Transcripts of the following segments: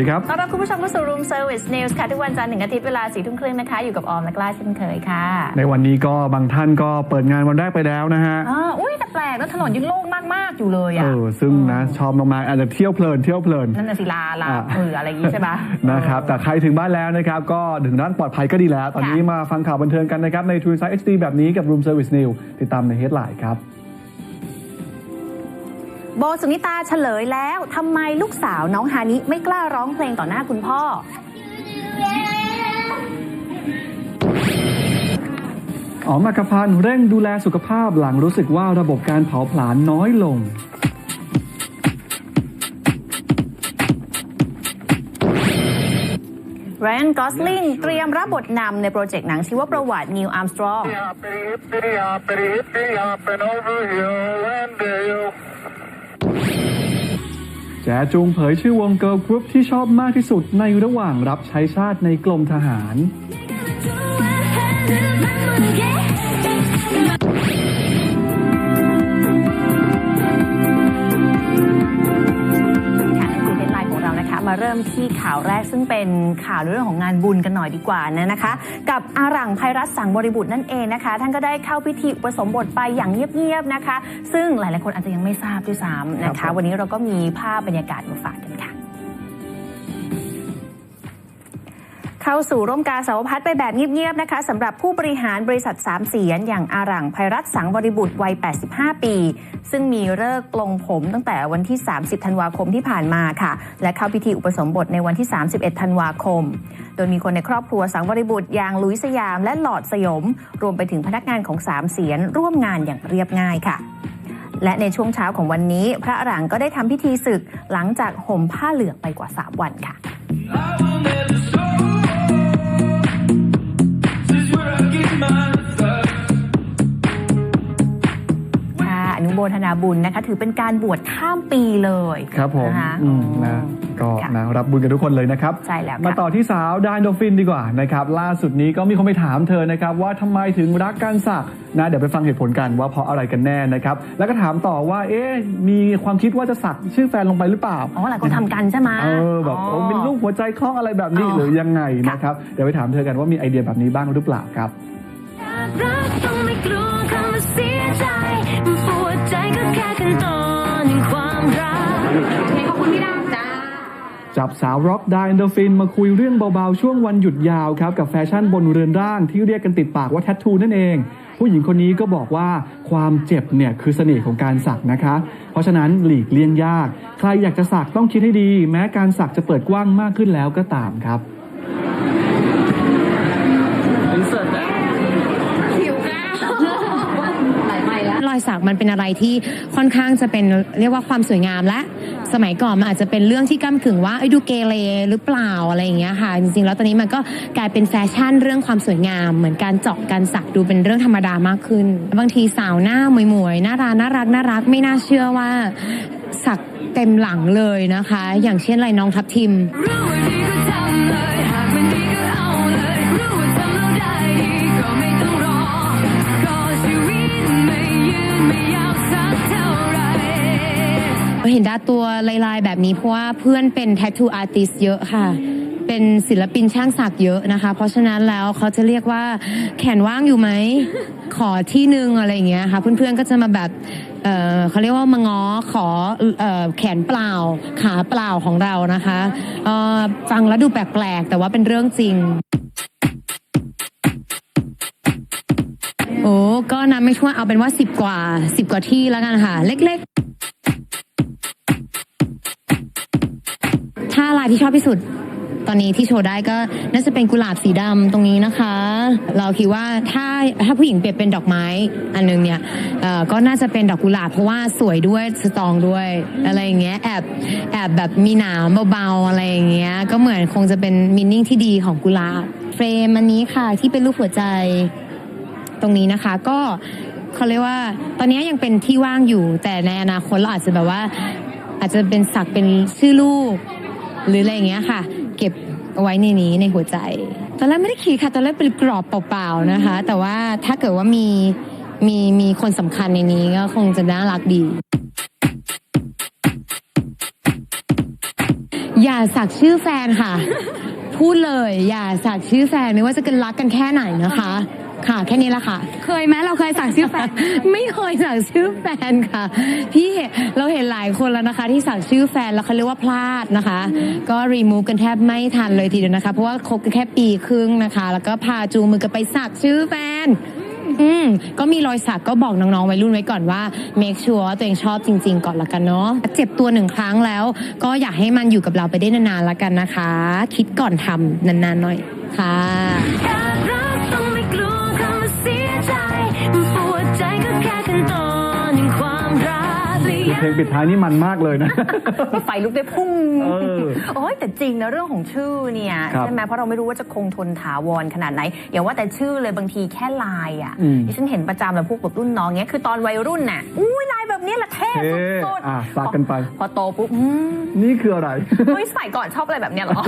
ดีครับต้อนรับคุณผู้ชมเข้าสู่ Room Service News ค่ะ ทุกวันจันทร์ถึงอาทิตย์เวลาสี่ทุ่มครึ่งนะคะ อยู่กับออมและกล้าเช่นเคยค่ะ ในวันนี้ก็บางท่านก็เปิดงานวันแรกไปแล้วนะฮะอ่าอุ้ยแต่แปลกแล้วถนนยังโล่งมาก ๆ อยู่เลยเออะอซึ่งนะชอบมากๆอาจจะเที่ยวเพลินเที่ยวเพลินนั่นน่ะสิลาลาอะเอออะไรอย่างงี้ใช่ปะนะครับแต่ใครถึงบ้านแล้วนะครับก็ถึงด้านปลอดภัยก็ดีแล้ว ตอนนี้มาฟังข่าวบันเทิงกันนะครับใน True Insight HD แบบนี้กับ Room Service News ติดตามใน Headline ครับ โบสุนิตาเฉลยแล้วทำไมลูกสาวน้องฮานิไม่กล้าร้องเพลงต่อหน้าคุณพ่อ อ๋อมอักขพันธ์เร่งดูแลสุขภาพหลังรู้สึกว่าระบบการเผาผลาญน้อยลง แรนกอสลิงเตรียมรับบทนำในโปรเจกต์หนังชีวประวัตินิวอาร์มสตรอง Hoppity hippity hoppity hippity hopping over hill and dale. แจจุงเผยชื่อวงเกิร์ลกรุ๊ปที่ชอบมากที่สุดในระหว่างรับใช้ชาติในกรมทหาร มาเริ่มที่ข่าวแรกซึ่งเป็นข่าวในเรื่องของงานบุญกันหน่อยดีกว่านะนะคะ กับอาหรังไพรัตน์สังบริบุตรนั่นเองนะคะ ท่านก็ได้เข้าพิธีอุปสมบทไปอย่างเงียบๆนะคะ ซึ่งหลายๆคนอาจจะยังไม่ทราบด้วยซ้ำนะครัคะบผมวันนี้เราก็มีภาพบรรยากาศมาฝากกันค่ะ เข้าสู่ร่มกาสาวพัฒน์ไปแบบเงียบๆนะคะสำหรับผู้บริหารบริษัทสามเสียน อย่างอารังไพรัตสังบริบุตรวัย 85 ปี ซึ่งมีเลิกปลงผมตั้งแต่วันที่ 30 ธันวาคมที่ผ่านมาค่ะ และเข้าพิธีอุปสมบทในวันที่ 31 ธันวาคม โดยมีคนในครอบครัวสังบริบุตรอย่างลุยสยามและหลอดสยม รวมไปถึงพนักงานของสามเสียนร่วมงานอย่างเรียบง่ายค่ะและในช่วงเช้าของวันนี้ พระอรังก็ได้ทำพิธีศึกหลังจากห่มผ้าเหลืองไปกว่า 3 วันค่ะ อนุโมทนาบุญนะคะ ถือเป็นการบวชข้ามปีเลยครับผมนะคะ อืมนะก็ค่ะ นะรับบุญกันทุกคนเลยนะครับ ใช่แล้วค่ะมาต่อที่สาวดานโดฟินดีกว่านะครับล่าสุดนี้ก็มีคนไปถามเธอนะครับว่าทำไมถึงรักการสักนะเดี๋ยวไปฟังเหตุผลกันว่าเพราะอะไรกันแน่นะครับ แล้วก็ถามต่อว่าเอ๊ะมีความคิดว่าจะสักชื่อแฟนลงไปหรือเปล่า อ๋อหลายคนทำกันใช่ไหม เออแบบโอ้เป็นรูปหัวใจคล้องอะไรแบบนี้อ๋อหรือยังไงค่ะนะครับ เดี๋ยวไปถามเธอกันว่ามีไอเดียแบบนี้บ้างหรือเปล่าครับ รักต้องไม่กลัวคำว่าเสียใจปวดใจก็แค่ขั้นตอนแห่งความรักจับสาวร็อกไดเอนโดฟินมาคุยเรื่องเบาๆ ช่วงวันหยุดยาวครับกับแฟชั่นบนเรือนร่างที่เรียกกันติดปากว่าแทททูนั่นเอง ผู้หญิงคนนี้ก็บอกว่าความเจ็บเนี่ยคือเสน่ห์ของการสักนะคะ เพราะฉะนั้นหลีกเลี่ยงยาก ใครอยากจะสักต้องคิดให้ดี แม้การสักจะเปิดกว้างมากขึ้นแล้วก็ตามครับ สักมันเป็นอะไรที่ค่อนข้างจะเป็นเรียกว่าความสวยงามและ สมัยก่อนมันอาจจะเป็นเรื่องที่ก้ากึ่งว่าเอ้ดูเกเรหรือเปล่าอะไรอย่างเงี้ยค่ะจริงๆแล้วตอนนี้มันก็กลายเป็นแฟชั่นเรื่องความสวยงาม เหมือนการเจาะการสักดูเป็นเรื่องธรรมดามากขึ้น บางทีสาวหน้าหมวยๆหน้าราน่ารักน่ารักไม่น่าเชื่อว่าสักเต็มหลังเลยนะคะ อย่างเช่นไรน้องทับทิม ดาตัวลายๆ แบบนี้เพราะว่าเพื่อนเป็นแททูอาร์ติสเยอะค่ะ เป็นศิลปินช่างสักเยอะนะคะ เพราะฉะนั้นแล้วเขาจะเรียกว่าแขนว่างอยู่ไหม ขอที่หนึ่งอะไรอย่างเงี้ยค่ะ เพื่อนๆก็จะมาแบบเเขาเรียกว่ามาง้อขอออแขนเปล่า ขาเปล่าของเรานะคะฟังแล้วดูแปลกๆ แต่ว่าเป็นเรื่องจริงโอ้ก็นับไม่ถ้วนเอาเป็นว่าสิบกว่าสิบกว่าที่แล้วกันค่ะ เล็ก ลายที่ชอบที่สุด ตอนนี้ที่โชว์ได้ก็น่าจะเป็นกุหลาบสีดำตรงนี้นะคะ เราคิดว่าถ้าถ้าผู้หญิงเปรียบเป็นดอกไม้อันนึงเนี่ยก็น่าจะเป็นดอกกุหลาบเพราะว่าสวยด้วยสตรองด้วยอะไรอย่างเงี้ยแอบแอบแบบมีหนามเบาๆอะไรอย่างเงี้ยก็เหมือนคงจะเป็นมินนิ่งที่ดีของกุหลาบเฟรมอันนี้ค่ะที่เป็นรูปหัวใจตรงนี้นะคะก็เขาเรียกว่า ตอนนี้ยังเป็นที่ว่างอยู่แต่ในอนาคตเราอาจจะแบบว่า อาจจะเป็นสักเป็นชื่อลูก หรืออะไรอย่างเงี้ยค่ะ เก็บเอาไว้ในนี้ในหัวใจ ตอนแรกไม่ได้คิดค่ะตอนแรกเป็นกรอบเปล่าๆนะคะ แต่ว่าถ้าเกิดว่ามีมีมีคนสำคัญในนี้ก็คงจะน่ารักดี อย่าสักชื่อแฟนค่ะ พูดเลย อย่าสักชื่อแฟนไม่ว่าจะกันรักกันแค่ไหนนะคะ ค่ะ แค่นี้ละค่ะ เคยไหมเราเคยสั่งชื่อแฟน ไม่เคยสักชื่อแฟนค่ะ พี่เห็นเราเห็นหลายคนแล้วนะคะ ที่สักชื่อแฟนแล้วเขาเรียกว่าพลาดนะคะ ก็รีมูฟกันแทบไม่ทันเลยทีเดียวนะคะ เพราะว่าคบกันแค่ปีครึ่งนะคะ แล้วก็พาจูงมือกันไปสักชื่อแฟนอืมก็มีรอยสักก็บอกน้องๆวัยรุ่นไว้ก่อนว่า make sure ว่าตัวเองชอบจริง ๆ ก่อนละกันเนาะเจ็บตัวหนึ่งครั้งแล้ว ก็อยากให้มันอยู่กับเราไปได้นานๆละกันนะคะ คิดก่อนทำนานๆหน่อยค่ะ เพลงปิดท้ายนี่มันมากเลยนะไฟลุกได้พุ่งเออโอ้ยแต่จริงนะเรื่องของชื่อเนี่ยครับใช่ไหมเพราะเราไม่รู้ว่าจะคงทนถาวรขนาดไหนอย่างว่าแต่ชื่อเลยบางทีแค่ลายอะอืมที่ฉันเห็นประจำเลยพวกแบบรุ่นน้องเนี้ยคือตอนวัยรุ่นน่ะอุ้ยลายแบบนี้แหละเท่เท่สุดอะสักกันไป พอโตปุ๊บอืมนี่คืออะไรเฮ้ยใส่ก่อนชอบอะไรแบบเนี้ยเหรอ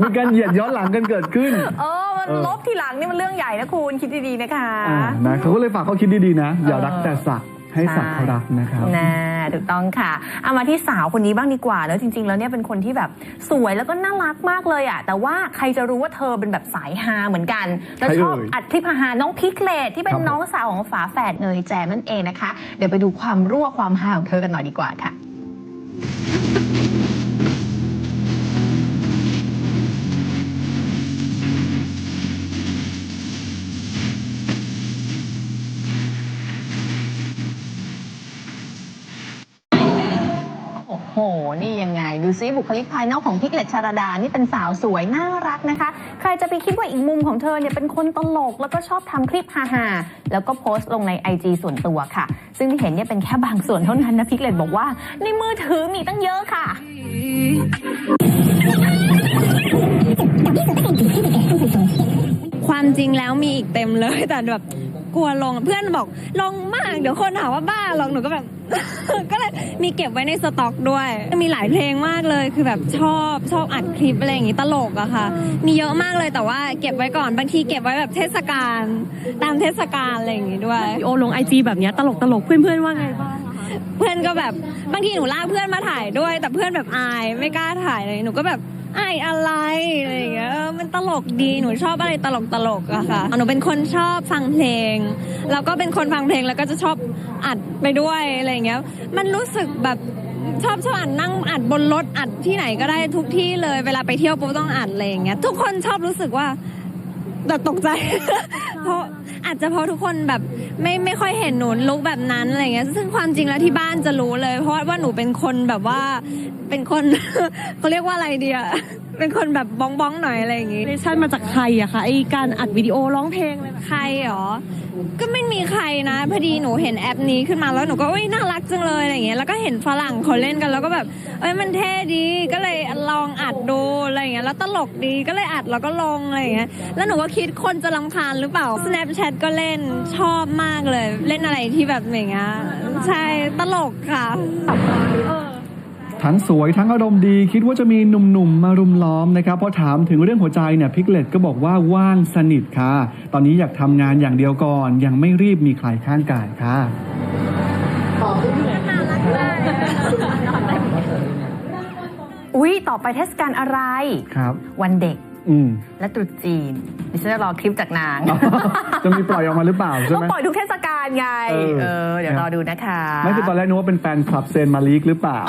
มีการเหยียดย้อนหลังกันเกิดขึ้น เออมันเออลบทีหลังนี่มันเรื่องใหญ่นะคุณคิดดีๆนะคะอ่านะเขาก็เลยฝากเขาคิดดีๆนะ อย่ารักแต่สัก ให้สักเขารักนะครับนะถูกต้องค่ะเอามาที่สาวคนนี้บ้างดีกว่า แล้วจริง ๆ แล้วเนี่ยเป็นคนที่แบบสวยแล้วก็น่ารักมากเลยอะแต่ว่าใครจะรู้ว่าเธอเป็นแบบสายฮาเหมือนกัน แล้วใครชอบเอ่ยอัดคลิปฮาๆน้องพิกเลตที่เป็คนรับผมน้องสาวของฝาแฝดเนยแจมนั่นเองนะคะ เดี๋ยวไปดูความรั่วความฮาของเธอกันหน่อยดีกว่าค่ะ นี่ยังไง ดูซิบุคลิกภายนอกของพิกเลตชารดา นี่เป็นสาวสวยน่ารักนะคะ ใครจะไปคิดว่าอีกมุมของเธอเนี่ยเป็นคนตลก แล้วก็ชอบทำคลิปฮาๆแล้วก็โพสต์ลงใน IG ส่วนตัวค่ะ ซึ่งที่เห็นเนี่ยเป็นแค่บางส่วนเท่านั้นนะพิกเลตบอกว่า ในมือถือมีตั้งเยอะค่ะความจริงแล้วมีอีกเต็มเลยแต่แบบกลัวลงเพื่อนบอกลงมากเดี๋ยวคนหาว่าบ้าหรอกหนูก็แบบ ก็เลยมีเก็บไว้ในสต็อกด้วย มีหลายเพลงมากเลยคือแบบชอบชอบอัดคลิปอะไรอย่างงี้ตลกอะค่ะ มีเยอะมากเลยแต่ว่าเก็บไว้ก่อนบางทีเก็บไว้แบบเทศกาลตามเทศกาลอะไรอย่างงี้ด้วย โอลงไอจีแบบเนี้ยตลกตลกๆเพื่อนๆว่าไงบ้างเพื่อนก็แบบบางทีหนูลากเพื่อนมาถ่ายด้วย แต่เพื่อนแบบอายไม่กล้าถ่ายเลยหนูก็แบบ อายอะไรอะไรอย่างเงี้ยเออมันตลกดีหนูชอบอะไรตลกตลกๆอะค่ะหนูเป็นคนชอบฟังเพลง แล้วก็เป็นคนฟังเพลงแล้วก็จะชอบอัดไปด้วยอะไรอย่างเงี้ยมันรู้สึกแบบชอบชอบอัดนั่งอัดบนรถอัดที่ไหนก็ได้ทุกที่เลยเวลาไปเที่ยวปุ๊บต้องอัดอะไรอย่างเงี้ยทุกคนชอบรู้สึกว่าแต่ตกใจ เพราะ อาจจะเพราะทุกคนแบบไม่ไม่ค่อยเห็นหนูลุกแบบนั้นอะไรเงี้ย ซึ่งความจริงแล้วที่บ้านจะรู้เลย เพราะว่าหนูเป็นคนแบบว่าเป็นคนเขาเรียกว่าอะไรเดียเป็นคนแบบบ้องบ้องๆหน่อยอะไรอย่างงี้เรชั่นมาจากใครอะคะไอการอัดวิดีโอร้องเพลงอะไรแบบใครหรอ ก็ไม่มีใครนะ พอดีหนูเห็นแอปนี้ขึ้นมาแล้วหนูก็เอ้ยน่ารักจังเลยอะไรเงี้ยแล้วก็เห็นฝรั่งเขาเล่นกันแล้วก็แบบเอ้ยมันเท่ดีก็เลยลองอัดดูอะไรเงี้ยแล้วตลกดีก็เลยอัดแล้วก็ลงอะไรเงี้ยแล้วหนูก็คิดคนจะรำคาญหรือเปล่า Snapchat ก็เล่นชอบมากเลย เล่นอะไรที่แบบอย่างเงี้ยใช่ตลกค่ะ ทั้งสวยทั้งอารมณ์ดี คิดว่าจะมีหนุ่มๆมารุมล้อมนะครับพอถามถึงเรื่องหัวใจเนี่ยพิกเลตก็บอกว่าว่างสนิทค่ะ ตอนนี้อยากทำงานอย่างเดียวก่อน ยังไม่รีบมีใครข้างกายค่ะอุ๊ยต่อไปเทศกาลอะไรครับ วันเด็กอืมและตรุษจีนดิฉันจะรอคลิปจากนาง จะมีปล่อยออกมาหรือเปล่าใช่ต้องไหมปล่อยทุกเทศกาลไงเออเออ เดี๋ยวรอดูนะคะ ไม่คือตอนแรกนึกว่าเป็นแฟนคลับเซนมาลีกหรือเปล่า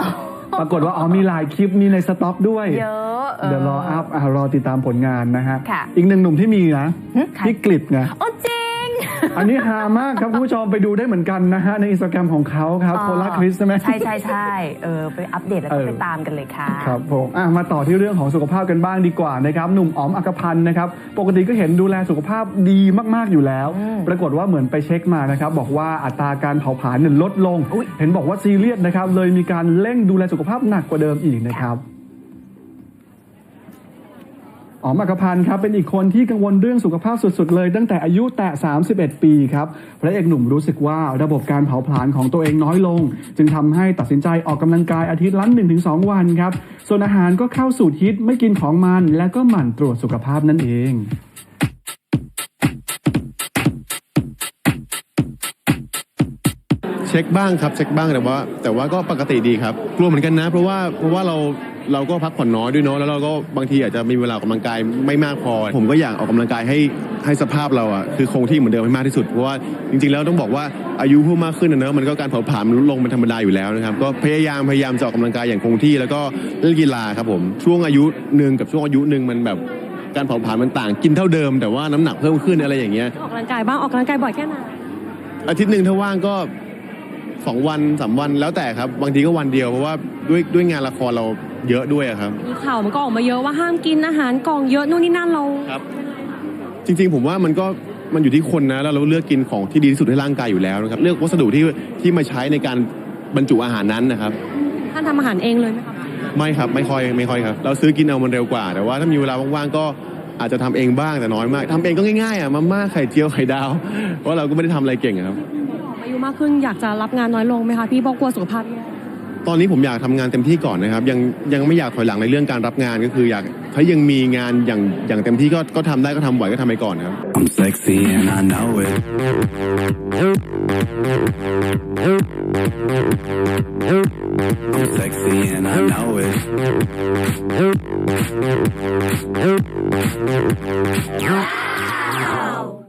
ปรากฏว่าอ๋อมีหลายคลิปมีในสต็อกด้วย เยอะออเดี๋ยวรออัพอะรอติดตามผลงานนะฮะ ค่ะ อีกหนึ่งหนุ่มที่มีนะหึใครพี่กลิบไง โอ้จริง อันนี้ฮามากครับคุณผู้ชมไปดูได้เหมือนกันนะฮะในอินสตาแกรมของเขาครับโคลาคริสใช่ไหมใช่ใช่ใช่เออไปอัปเดตแล้วก็เออไปตามกันเลยค่ะครับผมอะมาต่อที่เรื่องของสุขภาพกันบ้างดีกว่านะครับหนุ่มอ๋อมอักพันธ์นะครับปกติก็เห็นดูแลสุขภาพดีมากๆอยู่แล้วอืมปรากฏว่าเหมือนไปเช็คมานะครับบอกว่าอัตราการเผาผลาญเนี่ยลดลงอุ๊ยเห็นบอกว่าซีเรียสนะครับเลยมีการเร่งดูแลสุขภาพหนักกว่าเดิมอีกนะครับ อ๋อมอักพันธ์ครับเป็นอีกคนที่กังวลเรื่องสุขภาพสุดๆเลย ตั้งแต่อายุแตะ31 ปีครับพระเอกหนุ่มรู้สึกว่าระบบการเผาผลาญของตัวเองน้อยลง จึงทำให้ตัดสินใจออกกำลังกายอาทิตย์ละ1-2 วันครับ ส่วนอาหารก็เข้าสูตรฮิตไม่กินของมัน และก็หมั่นตรวจสุขภาพนั่นเองเช็คบ้างครับเช็คบ้างแต่ว่า แต่ว่าก็ปกติดีครับ กลัวเหมือนกันนะ เพราะว่าเพราะว่าเรา เราก็พักผ่อนน้อยด้วยเนาะแล้วเราก็บางทีอาจจะมีเวลาออกกำลังกายไม่มากพอ ผมก็อยากออกกำลังกายให้ให้สภาพเราอะคือคงที่เหมือนเดิมให้มากที่สุดเพราะว่าจริงๆแล้วต้องบอกว่าอายุเพิ่มมากขึ้นนะเนอะมันก็การเผาผลาญมันลดลงเป็นธรรมดาอยู่แล้วนะครับก็พยายามพยายามจะออกกำลังกายอย่างคงที่ แล้วก็เล่นกีฬาครับผมช่วงอายุหนึ่งกับช่วงอายุหนึ่งมันแบบการเผาผลาญมันต่างกินเท่าเดิม แต่ว่าน้ำหนักเพิ่มขึ้นอะไรอย่างเงี้ยออกกำลังกายบ้างออกกำลังกายบ่อยแค่ไหนอาทิตย์หนึ่งถ้าว่างก็ สองวันสามวันแล้วแต่ครับ บางทีก็วันเดียวเพราะว่าด้วยด้วยงานละครเราเยอะด้วยอะครับ มีข่าวมันก็ออกมาเยอะว่าห้ามกินอาหารกล่องเยอะนู่นนี่นั่นเราครับ จริงๆ ผมว่ามันก็มันอยู่ที่คนนะแล้วเราเลือกกินของที่ดีที่สุดให้ร่างกายอยู่แล้วนะครับ เลือกวัสดุที่ที่มาใช้ในการบรรจุอาหารนั้นนะครับ ท่านทำอาหารเองเลยไหมคะไม่ครับไม่ค่อยไม่ค่อยครับ เราซื้อกินเอามันเร็วกว่า แต่ว่าถ้ามีเวลาว่างๆก็อาจจะทำเองบ้างแต่น้อยมากทำเองก็ง่ายๆอะมาม่าไข่เจียวไข่ดาวเพราะเราก็ไม่ได้ทำอะไรเก่งอะครับอา ยุมากขึ้นอยากจะรับงานน้อยลงไหมคะพี่บอกกลัวสุขภาพแย่ตอนนี้ผมอยากทำงานเต็มที่ก่อนนะครับ ยังยังไม่อยากถอยหลังในเรื่องการรับงานก็คืออยากถ้ายังมีงานอย่างอย่างเต็มที่ก็ก็ทำได้ก็ทำไหวก็ทำไปก่อนครับ I'm sexy and I know it. I'm sexy and I know it.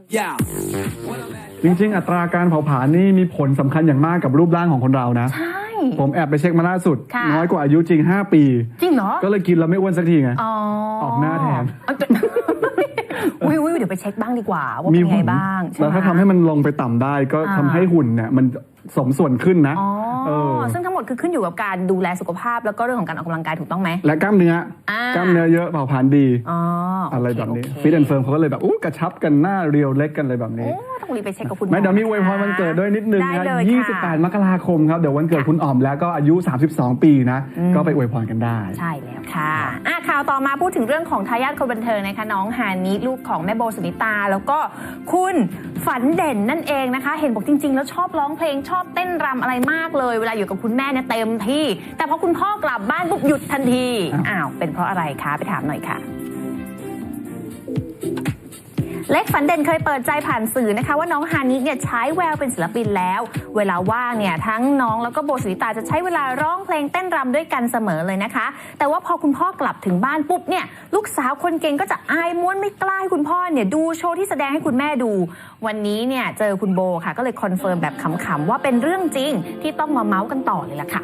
Yeah. จริง ๆ อัตราการเผาผลาญนี่มีผลสำคัญอย่างมากกับรูปร่างของคนเรานะ ใช่ ผมแอบไปเช็คมาล่าสุด ค่ะ น้อยกว่าอายุจริง 5 ปี จริงเหรอก็เลยกินแล้วไม่อ้วนสักทีไง อ๋อออกหน้าแทนอุ้ยอุ้ยเดี๋ยวไปเช็คบ้างดีกว่า ว่าเป็นไงหุ่นบ้างใช่แล้วไหมถ้าทำให้มันลงไปต่ำได้ก็อ่า ทำให้หุ่นเนี่ยมันสมส่วนขึ้นนะ อ๋อเออ ซึ่งทั้งหมดคือขึ้นอยู่กับการดูแลสุขภาพ แล้วก็เรื่องของการออกกำลังกายถูกต้องไหม และกล้ามเนื้ออ่ากล้ามเนื้อเยอะเผาผลาญดีอ๋อออะไรแบบนี้โอเคฟิตแอนเฟิร์มเขาก็เลยแบบอู้กระชับกันหน้าเรียวเล็กกันเลยแบบนี้โอ้ต้องรีบไปเช็คกับคุณหไม่เดี๋ยวมีอวยพรวันเกิดด้วยนิดนึงได้นะเลยค่ะ28 มกราคมครับเดี๋ยววันเกิดคุณอ๋อมแล้วก็อายุ 32 ปีนะ ก็ไปอวยพรกันได้ ใช่แล้วค่ะอะข่าวต่อมาพูดถึงเรื่องของทายาทคนบันเทิงนะคะน้องฮานิลูกของแม่โบสุนิตา แล้วก็คุณฝันเด่นนั่นเองนะคะ เห็นบอกจริง ๆ แล้วชอบร้องเพลงชอบเต้นรำอะไรมากเลยเวลาอยู่กับคุณแม่เนี่ยเต็มที่ แต่พอคุณพ่อกลับบ้านปุ๊บหยุดทันทีอ้าวเป็นเพราะอะไรคะไปถามหน่อยค่ะ เล็กฝันเด่นเคยเปิดใจผ่านสื่อนะคะว่าน้องฮานิเนี่ยใช้แววเป็นศิลปินแล้ว เวลาว่างเนี่ยทั้งน้องแล้วก็โบสุริตาจะใช้เวลาร้องเพลงเต้นรำด้วยกันเสมอเลยนะคะ แต่ว่าพอคุณพ่อกลับถึงบ้านปุ๊บเนี่ยลูกสาวคนเก่งก็จะอายม้วนไม่กล้าให้คุณพ่อเนี่ยดูโชว์ที่แสดงให้คุณแม่ดู วันนี้เนี่ยเจอคุณโบค่ะก็เลยคอนเฟิร์มแบบขำๆว่าเป็นเรื่องจริงที่ต้องมาเมาส์กันต่อเลยล่ะค่ะ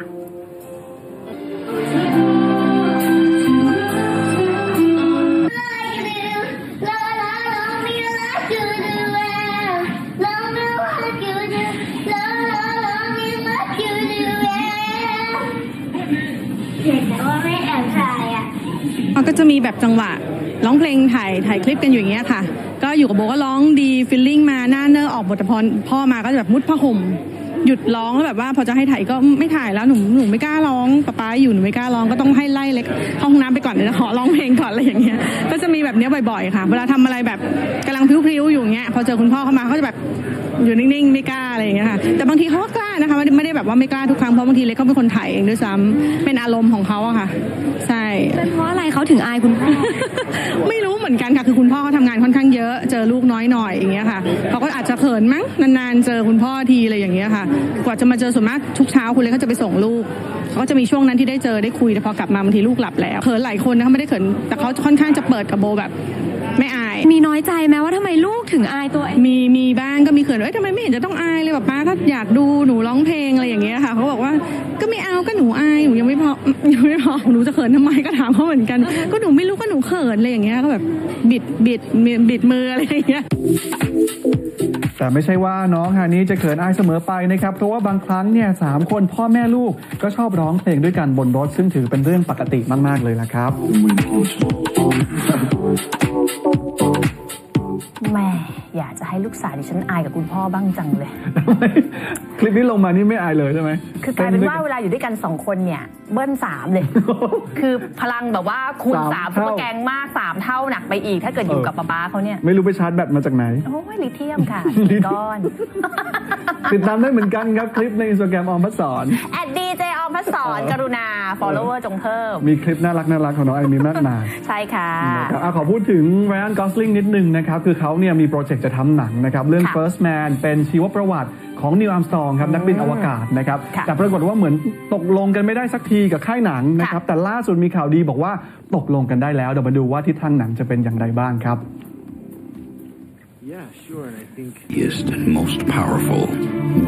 จังหวะร้องเพลงถ่ายถ่ายคลิปกันอยู่อย่างเงี้ยค่ะ ก็อยู่กับโบก็ร้องดีฟิลลิ่งมาหน้าเนอร์ออกบทพรพ่อมาก็จะแบบมุดผ้าห่มหยุดร้องแล้วแบบว่าพอจะให้ถ่ายก็ไม่ถ่ายแล้วหนูหนูไม่กล้าร้องป๊าป๊าอยู่หนูไม่กล้าร้องก็ต้องให้ไล่เล็กห้องน้ำไปก่อนเดี๋ยวจะขอร้องเพลงก่อนอะไรอย่างเงี้ยก็จะมีแบบเนี้ยบ่อยๆ ค่ะ เวลาทำอะไรแบบกำลังพริ้วๆอยู่เงี้ยพอเจอคุณพ่อเข้ามาเขาจะแบบ อยู่นิ่งๆ ไม่กล้าอะไรอย่างเงี้ยค่ะแต่บางทีเขาก็กล้านะคะไม่ได้ไม่ได้แบบว่าไม่กล้าทุกครั้งเพราะบางทีเล็กเขาเป็นคนถ่ายเองด้วยซ้ำเป็นอารมณ์ของเขาอะค่ะ ใช่ เป็นเพราะอะไรเขาถึงอายคุณพ่อ ไม่รู้เหมือนกันค่ะ คือคุณพ่อเขาทำงานค่อนข้างเยอะ เจอลูกน้อยหน่อยอย่างเงี้ยค่ะเขาก็อาจจะเขินมั้งนานๆ เจอคุณพ่อทีอะไรอย่างเงี้ยค่ะ กว่าจะมาเจอส่วนมากทุกเช้าคุณเล็กเขาจะไปส่งลูกเขาก็จะมีช่วงนั้นที่ได้เจอได้คุยแต่พอกลับมาบางทีลูกหลับแล้วเขินหลายคนนะคะไม่ได้เขินแต่เขาค่อนข้างจะเปิดกับโบแบบไม่อายมีน้อยใจไหมว่าทำไมลูกถึงอายตัวเองมีมีบ้างก็มีเขินว่าเอ้ยทำไมไม่เห็นจะต้องอายเลยแบบป้าก็อยากดูหนูร้องเพลงอะไรอย่างเงี้ยค่ะเขาบอกว่าก็ไม่เอาก็หนูอายหนูยังไม่พอยังไม่พอหนูจะเขินทำไมก็ถามเขาเหมือนกัน ก็หนูไม่รู้ก็หนูเขินอะไรอย่างเงี้ยก็แบบบิดบิดบิดมืออะไรอย่างเงี้ยแต่ไม่ใช่ว่าน้องฮานี้จะเขินอายเสมอไปนะครับ เพราะว่าบางครั้งเนี่ยสามคนพ่อแม่ลูกก็ชอบร้องเพลงด้วยกันบนรถซึ่งถือเป็นเรื่องปกติมาก ๆ เลยละครับ แหม่อยากจะให้ลูกสาวดิฉันอายกับคุณพ่อบ้างจังเลย คลิปนี้ลงมานี่ไม่อายเลยใช่ไหมคือกลายเป็นว่าเวลาอยู่ด้วยกันสองคนเนี่ยเบิ้ลสามเลย คือพลังแบบว่าคูณสาสามมเท่าซุปเปอร์แกงมากสามเท่าหนักไปอีก ถ้าเกิดอยู่กับป๊าป๊าเขาเนี่ย ไม่รู้ไปชาร์จแบตมาจากไหน โอ้ยลิเทียมค่ะสี่ก้อน ติดตามได้เหมือนกันครับคลิปในอินสตาแกรมออมพัสสอนแอดดีเจ ออมพัสสอนกรุณา follower จงเพิ่ม มีคลิปน่ารักน่ารักของน้องไอมีมากมายใช่ค่ะนะครับอะขอพูดถึงไรอันกอสลิงนิดนึงนะครับ คือเขาเนี่ยมีโปรเจกต์จะทำหนังนะครับ เรื่องค่ะ First Man เป็นชีวประวัติของนิวอัมสตองครับนักบินอวกาศนะครับค่ะแต่ปรากฏว่าเหมือนตกลงกันไม่ได้สักทีกับค่ายหนังนะครับ แต่ล่าสุดมีข่าวดีบอกว่าตกลงกันได้แล้ว เดี๋ยวมาดูว่าทิศทางหนังจะเป็นอย่างไรบ้างครับ Biggest and most powerful,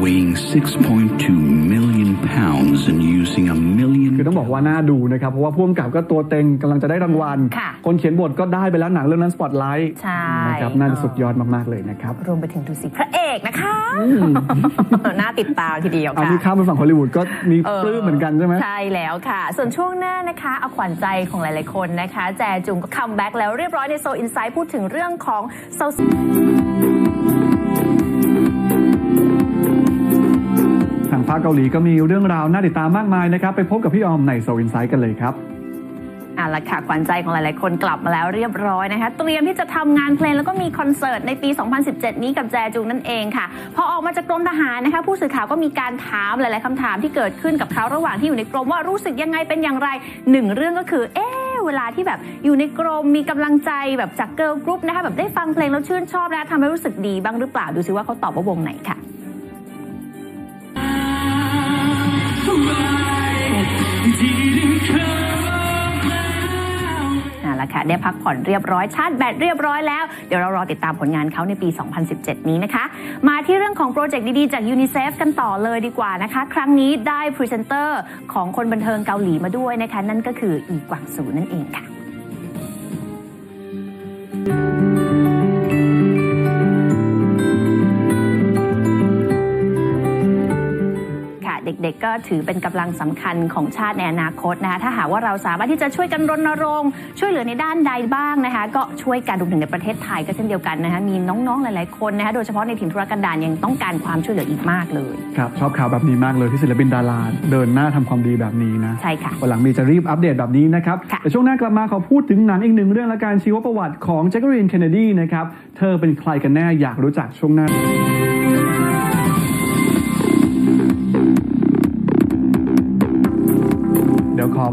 weighing 6.2 million pounds and using a million คือต้องบอกว่าน่าดูนะครับ เพราะว่าพ่วงกับก็ตัวเต็งกำลังจะได้รางวัล ค่ะ คนเขียนบทก็ได้ไปแล้วหนังเรื่องนั้นสปอตไลท์ใช่ นะครับน่าจะสุดยอดมาก ๆ เลยนะครับรวมไปถึงดูสิพระเอกนะคะน่าติดตามทีเดียวเอาค่ะ ที่ข้ามไปฝั่งฮอลลีวูดก็มีปลื้มเหมือนกันใช่ไหม ใช่แล้วค่ะ ส่วนช่วงหน้านะคะ เอาขวัญใจของหลาย ๆ คนนะคะ แจจุงก็คัมแบ็กแล้วเรียบร้อยในโซอินไซด์พูดถึงเรื่องของโซาคเกาหลีก็มีเรื่องราวน่าติดตามมากมายนะครับ ไปพบกับพี่ออมในโซอินไซด์กันเลยครับอะละค่ะขวัญใจของหลาย ๆ คนกลับมาแล้วเรียบร้อยนะคะ เตรียมที่จะทำงานเพลงแล้วก็มีคอนเสิร์ตในปี 2017 นี้กับแจจูนั่นเองค่ะ พอออกมาจากกรมทหารนะคะ ผู้สื่อข่าวก็มีการถามหลาย ๆคำถามที่เกิดขึ้นกับเขาระหว่างที่อยู่ในกรมว่ารู้สึกยังไงเป็นอย่างไรหนึ่งเรื่องก็คือเอ๊ะเวลาที่แบบอยู่ในกรมมีกำลังใจแบบจากเกิร์ลกรุ๊ปนะคะแบบได้ฟังเพลงแล้วชื่นชอบนะทำให้รู้สึกดีบ้างหรือเปล่าดูซิว่าเขาตอบว่าวงไหนค่ะ ละค่ะ ได้พักผ่อนเรียบร้อยชาร์จแบตเรียบร้อยแล้ว เดี๋ยวเรารอติดตามผลงานเขาในปี 2017 นี้นะคะ มาที่เรื่องของโปรเจกต์ดีๆ จากยูนิเซฟกันต่อเลยดีกว่านะคะ ครั้งนี้ได้พรีเซนเตอร์ของคนบันเทิงเกาหลีมาด้วยนะคะ นั่นก็คืออีกวางสูนั่นเองค่ะค่ะ กๆก็ถือเป็นกำลังสำคัญของชาติในอนาคตนะคะถ้าหากว่าเราสามารถที่จะช่วยกันรณรงค์ช่วยเหลือในด้านใดบ้างนะคะ ก็ช่วยกันรวมถึงในประเทศไทยก็เช่นเดียวกันนะคะมีน้องๆหลายๆคนนะคะโดยเฉพาะในถิ่นธุรกันดารยังต้องการความช่วยเหลืออีกมากเลยครับชอบข่าวแบบนี้มากเลยที่ศิลปินดาราเดินหน้าทำความดีแบบนี้นะใช่ค่ะวันหลังมีจะรีบอัปเดตแบบนี้นะครับค่ะแต่ช่วงหน้ากลับมาขอพูดถึงหนังอีกหนึ่งเรื่องและการชีวประวัติของแจ็คเกอรีนเคนเนดีนะครับเธอเป็นใครกันแน่อยากรู้จักช่วงหน้า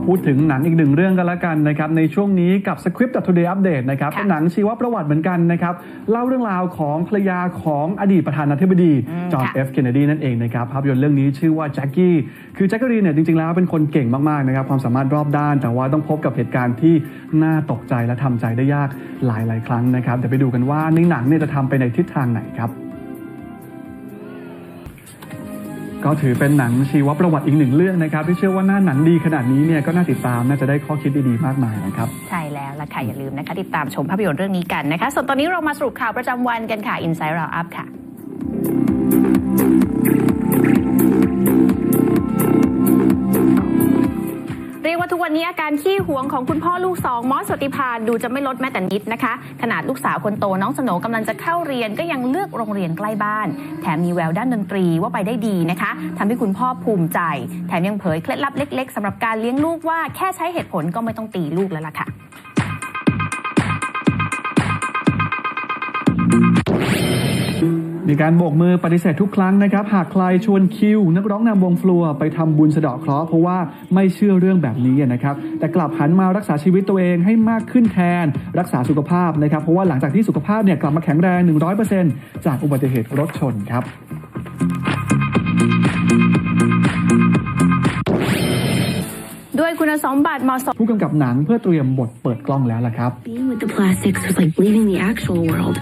พูดถึงหนังอีกหนึ่งเรื่องกันละกันนะครับในช่วงนี้กับ Script Today Update นะครับค่ะเป็นหนังชีวประวัติเหมือนกันนะครับเล่าเรื่องราวของภรรยาของอดีตประธานาธิบดีอืมจอห์นค่ะเอฟเคนเนดีนั่นเองนะครับภาพยนตร์เรื่องนี้ชื่อว่าแจ็คกี้คือแจ็คเกอรีนเนี่ยจริงๆแล้วเป็นคนเก่งมากๆนะครับความสามารถรอบด้าน แต่ว่าต้องพบกับเหตุการณ์ที่น่าตกใจและทำใจได้ยากหลายๆ ครั้งนะครับเดี๋ยวไปดูกันว่าในหนังเนี่ยจะทำไปในทิศทางไหนครับ ก็ถือเป็นหนังชีวประวัติอีกหนึ่งเรื่องนะครับ ที่เชื่อว่าหน้าหนังดีขนาดนี้เนี่ยก็น่าติดตามน่าจะได้ข้อคิดดีๆมากมายนะครับ ใช่แล้วล่ะค่ะอย่าลืมนะคะ ติดตามชมภาพยนตร์เรื่องนี้กันนะคะ ส่วนตอนนี้เรามาสรุปข่าวประจำวันกันค่ะอินไซด์เราอัพค่ะ ว่าทุกวันนี้อาการขี้หวงของคุณพ่อลูกสองมอสสติพานดูจะไม่ลดแม้แต่นิดนะคะ ขนาดลูกสาวคนโตน้องสโหนกำลังจะเข้าเรียนก็ยังเลือกโรงเรียนใกล้บ้าน แถมมีแววด้านดนตรีว่าไปได้ดีนะคะทำให้คุณพ่อภูมิใจ แถมยังเผยเคล็ดลับเล็ก ๆสำหรับการเลี้ยงลูกว่าแค่ใช้เหตุผลก็ไม่ต้องตีลูกแล้วล่ะค่ะ มีการโบกมือปฏิเสธทุกครั้งนะครับ หากใครชวนคิว นักร้องนำวงฟลัวไปทำบุญสะเดาะเคราะห์เพราะว่าไม่เชื่อเรื่องแบบนี้นะครับ แต่กลับหันมารักษาชีวิตตัวเองให้มากขึ้นแทน รักษาสุขภาพนะครับ เพราะว่าหลังจากที่สุขภาพเนี่ยกลับมาแข็งแรง 100%จากอุบัติเหตุรถชนครับด้วยคุณสมบัติเหมาะสมผู้กำกับหนังเพื่อเตรียมบทเปิดกล้องแล้วล่ะครับ Being with the plastics was like leaving the actual world.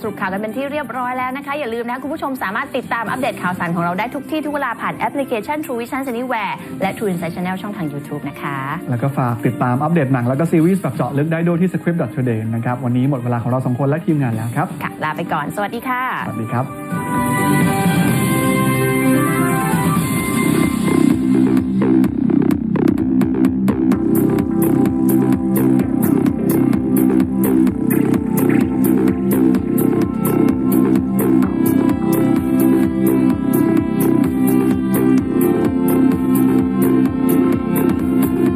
สรุปข่าวกันเป็นที่เรียบร้อยแล้วนะคะ อย่าลืมนะ คุณผู้ชมสามารถติดตามอัปเดตข่าวสารของเราได้ทุกที่ทุกเวลาผ่านแอปพลิเคชัน True Vision Anywhere และ True Insight Channel ช่องทาง YouTube นะคะ แล้วก็ฝากติดตามอัปเดตหนังแล้วก็ซีรีส์แบบเจาะลึกได้ด้วยที่ script.today นะครับวันนี้หมดเวลาของเราสองคนและทีมงานแล้วครับค่ะลาไปก่อน สวัสดีค่ะ สวัสดีครับ